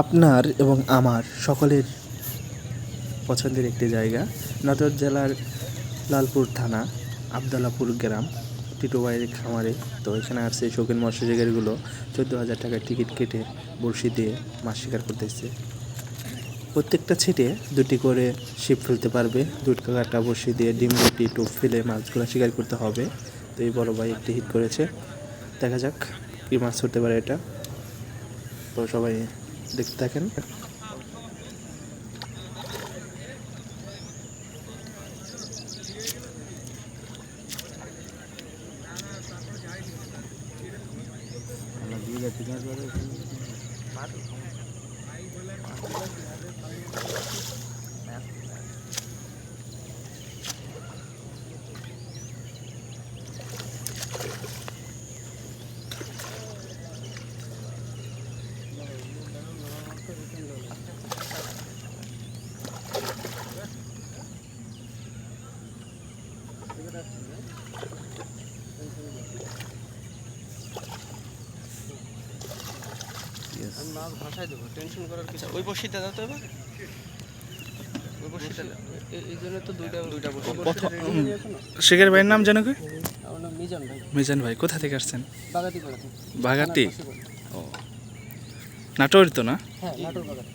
আপনার এবং আমার সকলের পছন্দের একটি জায়গা, নাটোর জেলার লালপুর থানা, আবদালাপুর গ্রাম টিটোবাইয়ের খামারে। তো এখানে আসছে শৌখিন মৎস্য শিকারীগুলো চোদ্দ হাজার টাকার টিকিট কেটে বড়শি দিয়ে মাছ শিকার করতেছে প্রত্যেকটা ছিটে দুটি করে ছিপ ফেলতে পারবে। দুটি কাটা বড়শি দিয়ে ডিম, রুটি, টোপ ফেলে মাছগুলো শিকার করতে হবে। তো এই বড় ভাই একটি হিট করেছে। দেখা যাক কী মাছ ধরতে পারে এটা। তো সবাই দেখতে থাকেন। আমি মাছ ভাসায় দেবো টেনশন করার কিছু ওই বসিতে দাও তো এবার। ওই বসিতে এই- এই জন্য তো দুইটা দুইটা বসি শেখের ভাইয়ের নাম জানো কি? মিজান ভাই। মিজান ভাই কোথা থেকে আসছেন? বাগাতি? বাগাতি ও। নাটোর তো না? হ্যাঁ নাটোর বাগাতি।